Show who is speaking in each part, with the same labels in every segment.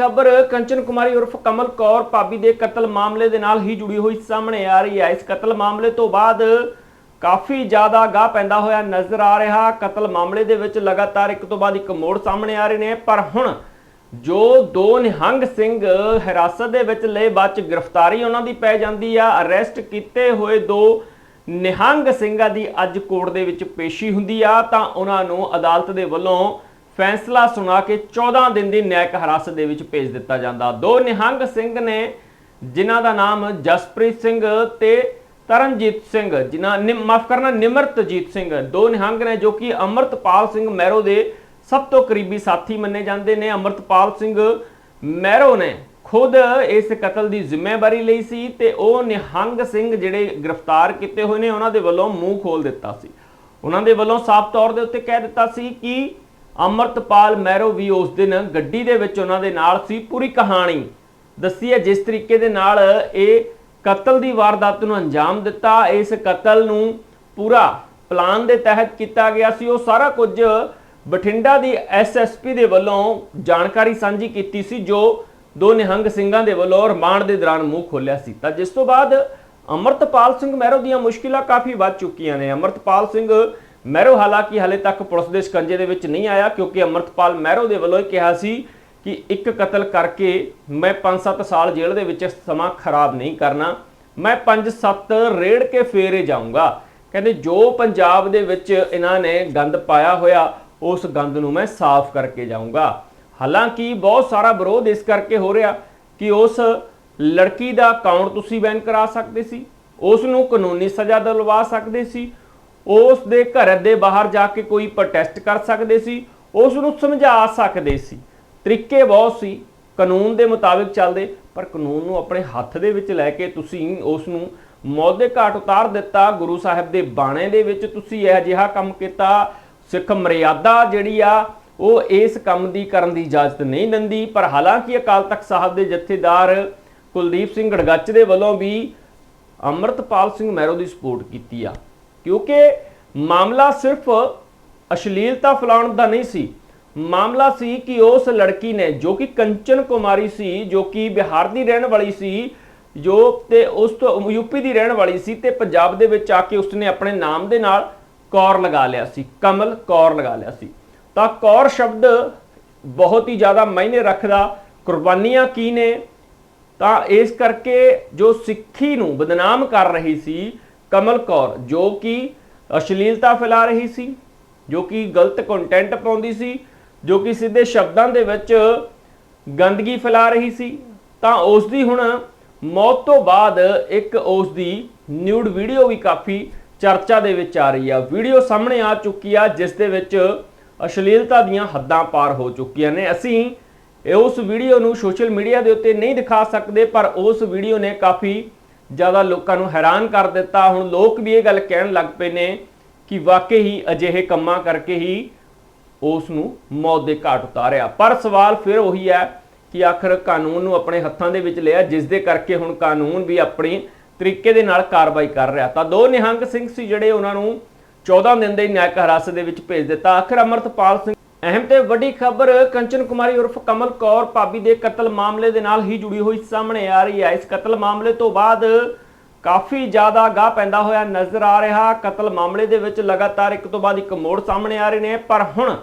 Speaker 1: ਖਬਰ ਕੰਚਨ ਕੁਮਾਰੀ ਉਰਫ ਕਮਲ ਕੌਰ ਭਾਬੀ ਦੇ ਕਤਲ ਮਾਮਲੇ ਦੇ ਨਾਲ ਹੀ ਜੁੜੀ ਹੋਈ ਸਾਹਮਣੇ ਆ ਰਹੀ ਹੈ। ਇਸ ਕਤਲ ਮਾਮਲੇ ਤੋਂ ਬਾਅਦ ਕਾਫੀ ਜ਼ਿਆਦਾ ਗਾਹ ਪੈਂਦਾ ਹੋਇਆ ਨਜ਼ਰ ਆ ਰਿਹਾ। ਕਤਲ ਮਾਮਲੇ ਦੇ ਵਿੱਚ ਲਗਾਤਾਰ ਇੱਕ ਤੋਂ ਬਾਅਦ ਇੱਕ ਮੋੜ ਸਾਹਮਣੇ ਆ ਰਹੇ ਨੇ। ਪਰ ਹੁਣ ਜੋ ਦੋ ਨਿਹੰਗ ਸਿੰਘ ਹਿਰਾਸਤ ਦੇ ਵਿੱਚ ਲਏ ਬਾਅਦ ਚ ਗ੍ਰਿਫਤਾਰੀ ਉਹਨਾਂ ਦੀ ਪੈ ਜਾਂਦੀ ਆ। ਅਰੈਸਟ ਕੀਤੇ ਹੋਏ ਦੋ ਨਿਹੰਗ ਸਿੰਘਾਂ ਦੀ ਅੱਜ ਕੋਰਟ ਦੇ ਵਿੱਚ ਪੇਸ਼ੀ ਹੁੰਦੀ ਆ। ਤਾਂ ਉਹਨਾਂ ਨੂੰ ਅਦਾਲਤ ਦੇ ਵੱਲੋਂ ਫੈਸਲਾ ਸੁਣਾ ਕੇ 14 ਦਿਨ ਦੀ ਨਿਆਇਕ ਹਿਰਾਸਤ ਦੇ ਵਿੱਚ ਭੇਜ ਦਿੱਤਾ ਜਾਂਦਾ। ਦੋ ਨਿਹੰਗ ਸਿੰਘ ਨੇ, ਜਿਨ੍ਹਾਂ ਦਾ ਨਾਮ ਜਸਪ੍ਰੀਤ ਸਿੰਘ ਤੇ ਤਰਨਜੀਤ ਸਿੰਘ, ਜਿਨ੍ਹਾਂ ਮਾਫ ਕਰਨਾ, ਨਿਮਰਤਜੀਤ ਸਿੰਘ। ਦੋ ਨਿਹੰਗ ਨੇ ਜੋ ਕਿ ਅਮਰਤਪਾਲ ਸਿੰਘ ਮਹਿਰੋ ਦੇ ਸਭ ਤੋਂ ਕਰੀਬੀ ਸਾਥੀ ਮੰਨੇ ਜਾਂਦੇ ਨੇ। ਅਮਰਤਪਾਲ ਸਿੰਘ ਮਹਿਰੋ ਨੇ ਖੁਦ ਇਸ ਕਤਲ ਦੀ ਜ਼ਿੰਮੇਵਾਰੀ ਲਈ ਸੀ ਤੇ ਉਹ ਨਿਹੰਗ ਸਿੰਘ ਜਿਹੜੇ ਗ੍ਰਿਫਤਾਰ ਕੀਤੇ ਹੋਏ ਨੇ, ਉਹਨਾਂ ਦੇ ਵੱਲੋਂ ਮੂੰਹ ਖੋਲ ਦਿੱਤਾ ਸੀ। ਉਹਨਾਂ ਦੇ ਵੱਲੋਂ ਸਾਫ਼ ਤੌਰ ਦੇ ਉੱਤੇ ਕਹਿ ਦਿੱਤਾ ਸੀ ਕਿ ਅਮਰਤਪਾਲ ਮਹਿਰੋ ਵੀ ਉਸ ਦਿਨ ਗੱਡੀ ਦੇ ਵਿੱਚ ਉਹਨਾਂ ਦੇ ਨਾਲ ਸੀ, ਪੂਰੀ ਕਹਾਣੀ ਦੱਸੀ ਹੈ, ਜਿਸ ਤਰੀਕੇ ਦੇ ਨਾਲ ਇਹ ਕਤਲ ਦੀ ਵਾਰਦਾਤ ਨੂੰ ਅੰਜਾਮ ਦਿੱਤਾ, ਇਸ ਕਤਲ ਨੂੰ ਪੂਰਾ ਪਲਾਨ ਦੇ ਤਹਿਤ ਕੀਤਾ ਗਿਆ ਸੀ। ਉਹ ਸਾਰਾ ਕੁਝ ਬਠਿੰਡਾ ਦੀ ਐਸਐਸਪੀ ਦੇ ਵੱਲੋਂ ਜਾਣਕਾਰੀ ਸਾਂਝੀ ਕੀਤੀ ਸੀ, ਜੋ ਦੋ ਨਿਹੰਗ ਸਿੰਘਾਂ ਦੇ ਵੱਲੋਂ ਰਿਮਾਂਡ ਦੇ ਦੌਰਾਨ ਮੂੰਹ ਖੋਲਿਆ ਸੀ। ਤਾਂ ਜਿਸ ਤੋਂ ਬਾਅਦ ਅਮਰਤਪਾਲ ਸਿੰਘ ਮਹਿਰੋ ਦੀਆਂ ਮੁਸ਼ਕਿਲਾਂ ਕਾਫੀ ਵੱਧ ਚੁੱਕੀਆਂ ਨੇ। ਅਮਰਤਪਾਲ ਸਿੰਘ ਮਹਿਰੋ ਹਾਲਾਂਕਿ ਹਲੇ ਤੱਕ ਪੁਲਿਸ ਦੇ ਸ਼ਿਕੰਜੇ ਦੇ ਵਿੱਚ ਨਹੀਂ ਆਇਆ, ਕਿਉਂਕਿ ਅਮਰਤਪਾਲ ਮਹਿਰੋ ਦੇ ਵੱਲੋਂ ਇਹ ਕਿਹਾ ਸੀ ਕਿ ਇੱਕ ਕਤਲ ਕਰਕੇ ਮੈਂ 5-7 ਸਾਲ ਜੇਲ੍ਹ ਦੇ ਵਿੱਚ ਸਮਾਂ ਖਰਾਬ ਨਹੀਂ ਕਰਨਾ, ਮੈਂ 5-7 ਰੇੜ ਕੇ ਫੇਰੇ ਜਾਊਂਗਾ। ਕਹਿੰਦੇ ਜੋ ਪੰਜਾਬ ਦੇ ਵਿੱਚ ਇਹਨਾਂ ਨੇ ਗੰਦ ਪਾਇਆ ਹੋਇਆ, ਉਸ ਗੰਦ ਨੂੰ ਮੈਂ ਸਾਫ਼ ਕਰਕੇ ਜਾਊਂਗਾ। ਹਾਲਾਂਕਿ ਬਹੁਤ ਸਾਰਾ ਵਿਰੋਧ ਇਸ ਕਰਕੇ ਹੋ ਰਿਹਾ ਕਿ ਉਸ ਲੜਕੀ ਦਾ ਅਕਾਊਂਟ ਤੁਸੀਂ ਬੈਨ ਕਰਾ ਸਕਦੇ ਸੀ, ਉਸ ਨੂੰ ਕਾਨੂੰਨੀ ਸਜ਼ਾ ਦਿਲਵਾ ਸਕਦੇ ਸੀ ਉਸ ਦੇ ਘਰ ਦੇ ਬਾਹਰ ਜਾ ਕੇ ਕੋਈ ਪ੍ਰੋਟੈਸਟ ਕਰ ਸਕਦੇ ਸੀ, ਉਸ ਨੂੰ ਸਮਝਾ ਸਕਦੇ ਸੀ। ਤਰੀਕੇ ਬਹੁਤ ਸੀ, ਕਾਨੂੰਨ ਦੇ ਮੁਤਾਬਿਕ ਚੱਲਦੇ, ਪਰ ਕਾਨੂੰਨ ਨੂੰ ਆਪਣੇ ਹੱਥ ਦੇ ਵਿੱਚ ਲੈ ਕੇ ਤੁਸੀਂ ਉਸ ਨੂੰ ਮੌਤ ਦੇ ਘਾਟ ਉਤਾਰ ਦਿੱਤਾ, ਗੁਰੂ ਸਾਹਿਬ ਦੇ ਬਾਣੇ ਦੇ ਵਿੱਚ ਤੁਸੀਂ ਇਹ ਅਜਿਹਾ ਕੰਮ ਕੀਤਾ, ਸਿੱਖ ਮਰਿਆਦਾ ਜਿਹੜੀ ਆ, ਉਹ ਇਸ ਕੰਮ ਦੀ ਕਰਨ ਦੀ ਇਜਾਜ਼ਤ ਨਹੀਂ ਦਿੰਦੀ। ਪਰ ਹਾਲਾਂਕਿ ਅਕਾਲ ਤਖਤ ਸਾਹਿਬ ਦੇ ਜਥੇਦਾਰ ਕੁਲਦੀਪ ਸਿੰਘ ਗੜਗੱਚ ਦੇ ਵੱਲੋਂ ਵੀ ਅਮਰਤਪਾਲ ਸਿੰਘ ਮਹਿਰੋ ਦੀ ਸਪੋਰਟ ਕੀਤੀ ਆ। ਕਿਉਂਕਿ ਮਾਮਲਾ ਸਿਰਫ ਅਸ਼ਲੀਲਤਾ ਫੈਲਾਉਣ ਦਾ ਨਹੀਂ ਸੀ। ਮਾਮਲਾ ਸੀ ਕਿ ਉਸ ਲੜਕੀ ਨੇ ਜੋ ਕਿ ਕੰਚਨ ਕੁਮਾਰੀ ਸੀ, ਜੋ ਕਿ ਬਿਹਾਰ ਦੀ ਰਹਿਣ ਵਾਲੀ ਸੀ, ਜੋ ਤੇ ਉਸ ਤੋਂ ਯੂਪੀ ਦੀ ਰਹਿਣ ਵਾਲੀ ਸੀ ਤੇ ਪੰਜਾਬ ਦੇ ਵਿੱਚ ਆ ਕੇ ਉਸਨੇ ਆਪਣੇ ਨਾਮ ਦੇ ਨਾਲ ਕੌਰ ਲਗਾ ਲਿਆ ਸੀ, ਕਮਲ ਕੌਰ ਲਗਾ ਲਿਆ ਸੀ। ਤਾਂ ਕੌਰ ਸ਼ਬਦ ਬਹੁਤ ਹੀ ਜ਼ਿਆਦਾ ਮਾਇਨੇ ਰੱਖਦਾ, ਕੁਰਬਾਨੀਆਂ ਕੀ ਨੇ? ਤਾਂ ਇਸ ਕਰਕੇ ਜੋ ਸਿੱਖੀ ਨੂੰ ਬਦਨਾਮ ਕਰ ਰਹੀ ਸੀ ਕਮਲ ਕੌਰ, ਜੋ ਕਿ ਅਸ਼ਲੀਲਤਾ ਫੈਲਾ ਰਹੀ ਸੀ, ਜੋ ਕਿ ਗਲਤ ਕੰਟੈਂਟ ਪਾਉਂਦੀ ਸੀ, ਜੋ ਕਿ ਸਿੱਧੇ ਸ਼ਬਦਾਂ ਦੇ ਵਿੱਚ ਗੰਦਗੀ ਫੈਲਾ ਰਹੀ ਸੀ, ਤਾਂ ਉਸ ਦੀ ਹੁਣ ਮੌਤ ਤੋਂ ਬਾਅਦ ਇੱਕ ਉਸ ਦੀ ਨਿਊਡ ਵੀਡੀਓ ਵੀ ਕਾਫੀ ਚਰਚਾ ਦੇ ਵਿੱਚ ਆ ਰਹੀ ਆ। ਵੀਡੀਓ ਸਾਹਮਣੇ ਆ ਚੁੱਕੀ ਆ, ਜਿਸ ਦੇ ਵਿੱਚ ਅਸ਼ਲੀਲਤਾ ਦੀਆਂ ਹੱਦਾਂ ਪਾਰ ਹੋ ਚੁੱਕੀਆਂ ਨੇ। ਅਸੀਂ ਉਸ ਵੀਡੀਓ ਨੂੰ ਸੋਸ਼ਲ ਮੀਡੀਆ ਦੇ ਉੱਤੇ ਨਹੀਂ ਦਿਖਾ ਸਕਦੇ, ਪਰ ਉਸ ਵੀਡੀਓ ਨੇ ਕਾਫੀ ਜ਼ਿਆਦਾ ਲੋਕਾਂ ਨੂੰ ਹੈਰਾਨ ਕਰ ਦਿੱਤਾ। ਹੁਣ ਲੋਕ ਵੀ ਇਹ ਗੱਲ ਕਹਿਣ ਲੱਗ ਪਏ ਨੇ ਕਿ ਵਾਕਈ ਹੀ ਅਜਿਹੇ ਕੰਮਾਂ ਕਰਕੇ ਹੀ ਉਸ ਨੂੰ ਮੌਤ ਦੇ ਘਾਟ ਉਤਾਰਿਆ। ਪਰ ਸਵਾਲ ਫਿਰ ਉਹੀ ਹੈ ਕਿ ਆਖਰ ਕਾਨੂੰਨ ਨੂੰ ਆਪਣੇ ਹੱਥਾਂ ਦੇ ਵਿੱਚ ਲਿਆ, ਜਿਸ ਦੇ ਕਰਕੇ ਹੁਣ ਕਾਨੂੰਨ ਵੀ ਆਪਣੀ ਤਰੀਕੇ ਦੇ ਨਾਲ ਕਾਰਵਾਈ ਕਰ ਰਿਹਾ। ਤਾਂ ਦੋ ਨਿਹੰਗ ਸਿੰਘ ਸੀ ਜਿਹੜੇ ਉਹਨਾਂ ਨੂੰ 14 ਦਿਨ ਦੇ ਨਿਆਇਕ ਹਿਰਾਸਤ ਦੇ ਵਿੱਚ ਭੇਜ ਦਿੱਤਾ। ਆਖਰ ਅਮਰਤਪਾਲ ਸਿੰਘ ਅਹਿਮ ਤੇ ਵੱਡੀ ਖਬਰ, ਕੰਚਨ ਕੁਮਾਰੀ ਉਰਫ ਕਮਲ ਕੌਰ ਭਾਬੀ ਦੇ ਕਤਲ ਮਾਮਲੇ ਦੇ ਨਾਲ ਹੀ ਜੁੜੀ ਹੋਈ ਸਾਹਮਣੇ ਆ ਰਹੀ ਹੈ। ਇਸ ਕਤਲ ਮਾਮਲੇ ਤੋਂ ਬਾਅਦ ਕਾਫੀ ਜ਼ਿਆਦਾ ਗਾਹ ਪੈਂਦਾ ਹੋਇਆ ਨਜ਼ਰ ਆ ਰਿਹਾ। ਕਤਲ ਮਾਮਲੇ ਦੇ ਵਿੱਚ ਲਗਾਤਾਰ ਇੱਕ ਤੋਂ ਬਾਅਦ ਇੱਕ ਮੋੜ ਸਾਹਮਣੇ ਆ ਰਹੇ ਨੇ। ਪਰ ਹੁਣ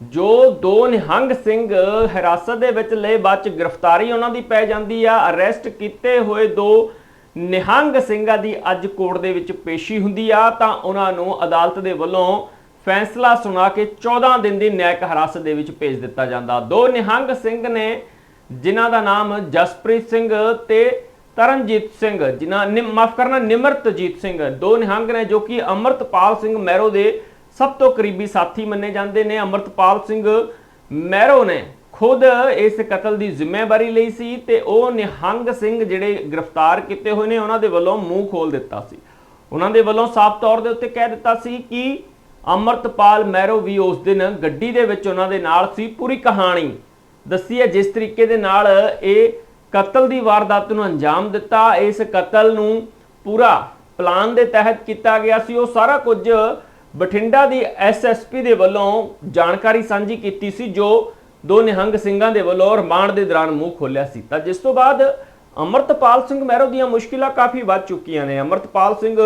Speaker 1: ਜੋ ਦੋ ਨਿਹੰਗ ਸਿੰਘ ਹਿਰਾਸਤ ਦੇ ਵਿੱਚ ਲਏ ਬਾਅਦ ਚ ਗ੍ਰਿਫਤਾਰੀ ਉਹਨਾਂ ਦੀ ਪੈ ਜਾਂਦੀ ਆ। ਅਰੈਸਟ ਕੀਤੇ ਹੋਏ ਦੋ ਨਿਹੰਗ ਸਿੰਘਾਂ ਦੀ ਅੱਜ ਕੋਰਟ ਦੇ ਵਿੱਚ ਪੇਸ਼ੀ ਹੁੰਦੀ ਆ। ਤਾਂ ਉਹਨਾਂ ਨੂੰ ਅਦਾਲਤ ਦੇ ਵੱਲੋਂ ਫੈਸਲਾ ਸੁਣਾ ਕੇ 14 ਦਿਨ ਦੀ ਨਿਆਇਕ ਹਿਰਾਸਤ ਦੇ ਵਿੱਚ ਭੇਜ ਦਿੱਤਾ ਜਾਂਦਾ। ਦੋ ਨਿਹੰਗ ਸਿੰਘ ਨੇ, ਜਿਨ੍ਹਾਂ ਦਾ ਨਾਮ ਜਸਪ੍ਰੀਤ ਸਿੰਘ ਤੇ ਤਰਨਜੀਤ ਸਿੰਘ, ਜਿਨ੍ਹਾਂ ਮਾਫ ਕਰਨਾ, ਨਿਮਰਤਜੀਤ ਸਿੰਘ। ਦੋ ਨਿਹੰਗ ਨੇ ਜੋ ਕਿ ਅਮਰਤਪਾਲ ਸਿੰਘ ਮੈਰੋ ਦੇ ਸਭ ਤੋਂ ਕਰੀਬੀ ਸਾਥੀ ਮੰਨੇ ਜਾਂਦੇ ਨੇ। ਅਮਰਤਪਾਲ ਸਿੰਘ ਮੈਰੋ ਨੇ ਖੁਦ ਇਸ ਕਤਲ ਦੀ ਜ਼ਿੰਮੇਵਾਰੀ ਲਈ ਸੀ ਤੇ ਉਹ ਨਿਹੰਗ ਸਿੰਘ ਜਿਹੜੇ ਗ੍ਰਿਫਤਾਰ ਕੀਤੇ ਹੋਏ ਨੇ, ਉਹਨਾਂ ਦੇ ਵੱਲੋਂ ਮੂੰਹ ਖੋਲ ਦਿੱਤਾ ਸੀ। ਉਹਨਾਂ ਦੇ ਵੱਲੋਂ ਸਾਫ਼ ਤੌਰ ਦੇ ਉੱਤੇ ਕਹਿ ਦਿੱਤਾ ਸੀ ਕਿ ਅਮਰਤਪਾਲ ਮਹਿਰੋ ਵੀ ਉਸ ਦਿਨ ਗੱਡੀ ਦੇ ਵਿੱਚ ਉਹਨਾਂ ਦੇ ਨਾਲ ਸੀ, ਪੂਰੀ ਕਹਾਣੀ। ਦੱਸੀ ਹੈ, ਜਿਸ ਤਰੀਕੇ ਦੇ ਨਾਲ ਇਹ ਕਤਲ ਦੀ ਵਾਰਦਾਤ ਨੂੰ ਅੰਜਾਮ ਦਿੱਤਾ, ਇਸ ਕਤਲ ਨੂੰ ਪੂਰਾ ਪਲਾਨ ਦੇ ਤਹਿਤ ਕੀਤਾ ਗਿਆ ਸੀ। ਉਹ ਸਾਰਾ ਕੁਝ ਬਠਿੰਡਾ ਦੀ ਐਸਐਸਪੀ ਦੇ ਵੱਲੋਂ ਜਾਣਕਾਰੀ ਸਾਂਝੀ ਕੀਤੀ ਸੀ, ਜੋ ਦੋ ਨਿਹੰਗ ਸਿੰਘਾਂ ਦੇ ਵੱਲੋਂ ਰਿਮਾਂਡ ਦੇ ਦੌਰਾਨ ਮੂੰਹ ਖੋਲਿਆ ਸੀ। ਤਾਂ ਜਿਸ ਤੋਂ ਬਾਅਦ ਅਮਰਤਪਾਲ ਸਿੰਘ ਮਹਿਰੋ ਦੀਆਂ ਮੁਸ਼ਕਿਲਾਂ ਕਾਫੀ ਵੱਧ ਚੁੱਕੀਆਂ ਨੇ। ਅਮਰਤਪਾਲ ਸਿੰਘ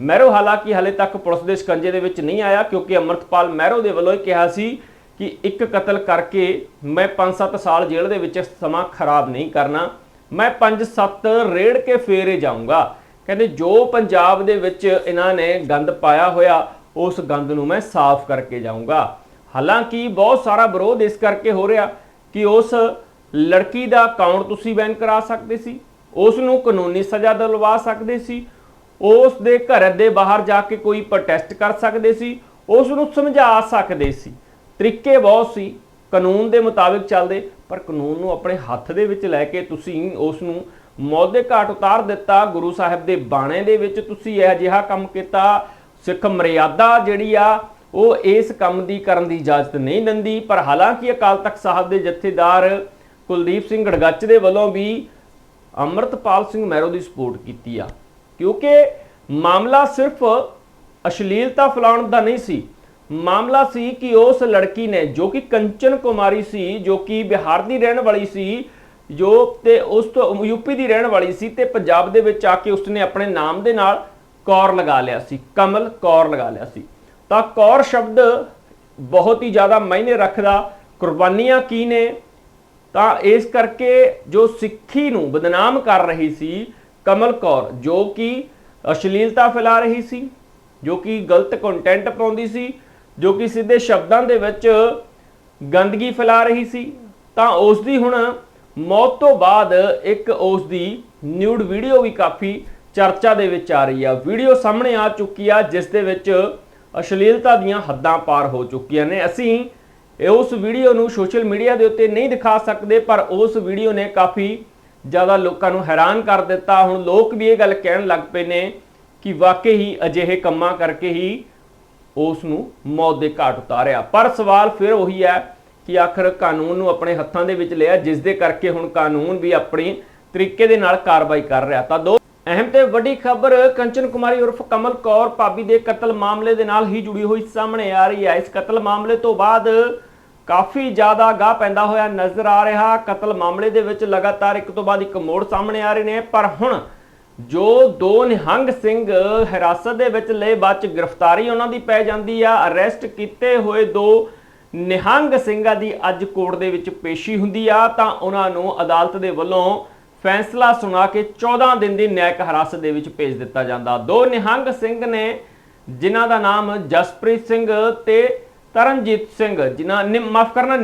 Speaker 1: ਮਹਿਰੋ ਹਾਲਾਂਕਿ ਹਾਲੇ ਤੱਕ ਪੁਲਿਸ ਦੇ ਸ਼ਿਕੰਜੇ ਦੇ ਵਿੱਚ ਨਹੀਂ ਆਇਆ, ਕਿਉਂਕਿ ਅਮਰਤਪਾਲ ਮਹਿਰੋ ਦੇ ਵੱਲੋਂ ਇਹ ਕਿਹਾ ਸੀ ਕਿ ਇੱਕ ਕਤਲ ਕਰਕੇ ਮੈਂ 5-7 ਸਾਲ ਜੇਲ੍ਹ ਦੇ ਵਿੱਚ ਸਮਾਂ ਖਰਾਬ ਨਹੀਂ ਕਰਨਾ, ਮੈਂ 5-7 ਰੇੜ ਕੇ ਫੇਰੇ ਜਾਊਂਗਾ। ਕਹਿੰਦੇ ਜੋ ਪੰਜਾਬ ਦੇ ਵਿੱਚ ਇਹਨਾਂ ਨੇ ਗੰਦ ਪਾਇਆ ਹੋਇਆ, ਉਸ ਗੰਦ ਨੂੰ ਮੈਂ ਸਾਫ਼ ਕਰਕੇ ਜਾਊਂਗਾ। ਹਾਲਾਂਕਿ ਬਹੁਤ ਸਾਰਾ ਵਿਰੋਧ ਇਸ ਕਰਕੇ ਹੋ ਰਿਹਾ ਕਿ ਉਸ ਲੜਕੀ ਦਾ ਅਕਾਊਂਟ ਤੁਸੀਂ ਬੈਨ ਕਰਾ ਸਕਦੇ ਸੀ, ਉਸ ਨੂੰ ਕਾਨੂੰਨੀ ਸਜ਼ਾ ਦਿਲਵਾ ਸਕਦੇ ਸੀ ਉਸ ਦੇ ਘਰ ਦੇ ਬਾਹਰ ਜਾ ਕੇ ਕੋਈ ਪ੍ਰੋਟੈਸਟ ਕਰ ਸਕਦੇ ਸੀ, ਉਸ ਨੂੰ ਸਮਝਾ ਸਕਦੇ ਸੀ। ਤਰੀਕੇ ਬਹੁਤ ਸੀ, ਕਾਨੂੰਨ ਦੇ ਮੁਤਾਬਿਕ ਚੱਲਦੇ, ਪਰ ਕਾਨੂੰਨ ਨੂੰ ਆਪਣੇ ਹੱਥ ਦੇ ਵਿੱਚ ਲੈ ਕੇ ਤੁਸੀਂ ਉਸ ਨੂੰ ਮੌਤ ਦੇ ਘਾਟ ਉਤਾਰ ਦਿੱਤਾ, ਗੁਰੂ ਸਾਹਿਬ ਦੇ ਬਾਣੇ ਦੇ ਵਿੱਚ ਤੁਸੀਂ ਇਹ ਅਜਿਹਾ ਕੰਮ ਕੀਤਾ, ਸਿੱਖ ਮਰਿਆਦਾ ਜਿਹੜੀ ਆ, ਉਹ ਇਸ ਕੰਮ ਦੀ ਕਰਨ ਦੀ ਇਜਾਜ਼ਤ ਨਹੀਂ ਦਿੰਦੀ। ਪਰ ਹਾਲਾਂਕਿ ਅਕਾਲ ਤਖਤ ਸਾਹਿਬ ਦੇ ਜਥੇਦਾਰ ਕੁਲਦੀਪ ਸਿੰਘ ਗੜਗੱਚ ਦੇ ਵੱਲੋਂ ਵੀ ਅਮਰਤਪਾਲ ਸਿੰਘ ਮਹਿਰੋ ਦੀ ਸਪੋਰਟ ਕੀਤੀ ਆ। ਕਿਉਂਕਿ ਮਾਮਲਾ ਸਿਰਫ ਅਸ਼ਲੀਲਤਾ ਫੈਲਾਉਣ ਦਾ ਨਹੀਂ ਸੀ। ਮਾਮਲਾ ਸੀ ਕਿ ਉਸ ਲੜਕੀ ਨੇ, ਜੋ ਕਿ ਕੰਚਨ ਕੁਮਾਰੀ ਸੀ, ਜੋ ਕਿ ਬਿਹਾਰ ਦੀ ਰਹਿਣ ਵਾਲੀ ਸੀ, ਜੋ ਤੇ ਉਸ ਤੋਂ ਯੂਪੀ ਦੀ ਰਹਿਣ ਵਾਲੀ ਸੀ ਤੇ ਪੰਜਾਬ ਦੇ ਵਿੱਚ ਆ ਕੇ ਉਸਨੇ ਆਪਣੇ ਨਾਮ ਦੇ ਨਾਲ ਕੌਰ ਲਗਾ ਲਿਆ ਸੀ, ਕਮਲ ਕੌਰ ਲਗਾ ਲਿਆ ਸੀ। ਤਾਂ ਕੌਰ ਸ਼ਬਦ ਬਹੁਤ ਹੀ ਜ਼ਿਆਦਾ ਮਾਇਨੇ ਰੱਖਦਾ, ਕੁਰਬਾਨੀਆਂ ਕੀ ਨੇ? ਤਾਂ ਇਸ ਕਰਕੇ ਜੋ ਸਿੱਖੀ ਨੂੰ ਬਦਨਾਮ ਕਰ ਰਹੀ ਸੀ ਕਮਲ ਕੌਰ, ਜੋ ਕਿ ਅਸ਼ਲੀਲਤਾ ਫੈਲਾ ਰਹੀ ਸੀ, ਜੋ ਕਿ ਗਲਤ ਕੰਟੈਂਟ ਪਾਉਂਦੀ ਸੀ, ਜੋ ਕਿ ਸਿੱਧੇ ਸ਼ਬਦਾਂ ਦੇ ਵਿੱਚ ਗੰਦਗੀ ਫੈਲਾ ਰਹੀ ਸੀ, ਤਾਂ ਉਸ ਦੀ ਹੁਣ ਮੌਤ ਤੋਂ ਬਾਅਦ ਇੱਕ ਉਸ ਦੀ ਨਿਊਡ ਵੀਡੀਓ ਵੀ ਕਾਫੀ ਚਰਚਾ ਦੇ ਵਿੱਚ ਆ ਰਹੀ ਆ। ਵੀਡੀਓ ਸਾਹਮਣੇ ਆ ਚੁੱਕੀ ਆ, ਜਿਸ ਦੇ ਵਿੱਚ ਅਸ਼ਲੀਲਤਾ ਦੀਆਂ ਹੱਦਾਂ ਪਾਰ ਹੋ ਚੁੱਕੀਆਂ ਨੇ। ਅਸੀਂ ਉਸ ਵੀਡੀਓ ਨੂੰ ਸੋਸ਼ਲ ਮੀਡੀਆ ਦੇ ਉੱਤੇ ਨਹੀਂ ਦਿਖਾ ਸਕਦੇ, ਪਰ ਉਸ ਵੀਡੀਓ ਨੇ ਕਾਫੀ ਜ਼ਿਆਦਾ ਲੋਕਾਂ ਨੂੰ ਹੈਰਾਨ ਕਰ ਦਿੱਤਾ। ਹੁਣ ਲੋਕ ਵੀ ਇਹ ਗੱਲ ਕਹਿਣ ਲੱਗ ਪਏ ਨੇ ਕਿ ਵਾਕਈ ਹੀ ਅਜਿਹੇ ਕੰਮਾਂ ਕਰਕੇ ਹੀ ਉਸ ਨੂੰ ਮੌਤ ਦੇ ਘਾਟ ਉਤਾਰਿਆ। ਪਰ ਸਵਾਲ ਫਿਰ ਉਹੀ ਹੈ ਕਿ ਆਖਰ ਕਾਨੂੰਨ ਨੂੰ ਆਪਣੇ ਹੱਥਾਂ ਦੇ ਵਿੱਚ ਲਿਆ, ਜਿਸ ਦੇ ਕਰਕੇ ਹੁਣ ਕਾਨੂੰਨ ਵੀ ਆਪਣੀ ਤਰੀਕੇ ਦੇ ਨਾਲ ਕਾਰਵਾਈ ਕਰ ਰਿਹਾ। ਤਾਂ ਦੋ ਅਹਿਮ ਤੇ ਵੱਡੀ ਖਬਰ, ਕੰਚਨ ਕੁਮਾਰੀ ਉਰਫ ਕਮਲ ਕੌਰ ਭਾਬੀ ਦੇ ਕਤਲ ਮਾਮਲੇ ਦੇ ਨਾਲ ਹੀ ਜੁੜੀ ਹੋਈ ਸਾਹਮਣੇ ਆ ਰਹੀ ਹੈ। ਇਸ ਕਤਲ ਮਾਮਲੇ ਤੋਂ ਬਾਅਦ ਕਾਫੀ ਜ਼ਿਆਦਾ ਗਾਹ ਪੈਂਦਾ ਹੋਇਆ ਨਜ਼ਰ ਆ ਰਿਹਾ। ਕਤਲ ਮਾਮਲੇ ਦੇ ਵਿੱਚ ਲਗਾਤਾਰ ਇੱਕ ਤੋਂ ਬਾਅਦ ਇੱਕ ਮੋੜ ਸਾਹਮਣੇ ਆ ਰਹੇ ਨੇ। ਪਰ ਹੁਣ ਜੋ ਦੋ ਨਿਹੰਗ ਸਿੰਘ ਹਿਰਾਸਤ ਦੇ ਵਿੱਚ ਲਏ ਬਾਅਦ ਚ ਗ੍ਰਿਫਤਾਰੀ ਉਹਨਾਂ ਦੀ ਪੈ ਜਾਂਦੀ ਆ। ਅਰੈਸਟ ਕੀਤੇ ਹੋਏ ਦੋ ਨਿਹੰਗ ਸਿੰਘਾਂ ਦੀ ਅੱਜ ਕੋਰਟ ਦੇ ਵਿੱਚ ਪੇਸ਼ੀ ਹੁੰਦੀ ਆ। ਤਾਂ ਉਹਨਾਂ ਨੂੰ ਅਦਾਲਤ ਦੇ ਵੱਲੋਂ ਫੈਸਲਾ ਸੁਣਾ ਕੇ 14 ਦਿਨ ਦੀ ਨਿਆਇਕ ਹਿਰਾਸਤ ਦੇ ਵਿੱਚ ਭੇਜ ਦਿੱਤਾ ਜਾਂਦਾ। ਦੋ ਨਿਹੰਗ ਸਿੰਘ ਨੇ, ਜਿਨ੍ਹਾਂ ਦਾ ਨਾਮ ਜਸਪ੍ਰੀਤ ਸਿੰਘ ਤੇ ਤਰਨਜੀਤ ਸਿੰਘ ਜਿਨ੍ਹਾਂ ਨੇ ਮਾਫ ਕਰਨਾ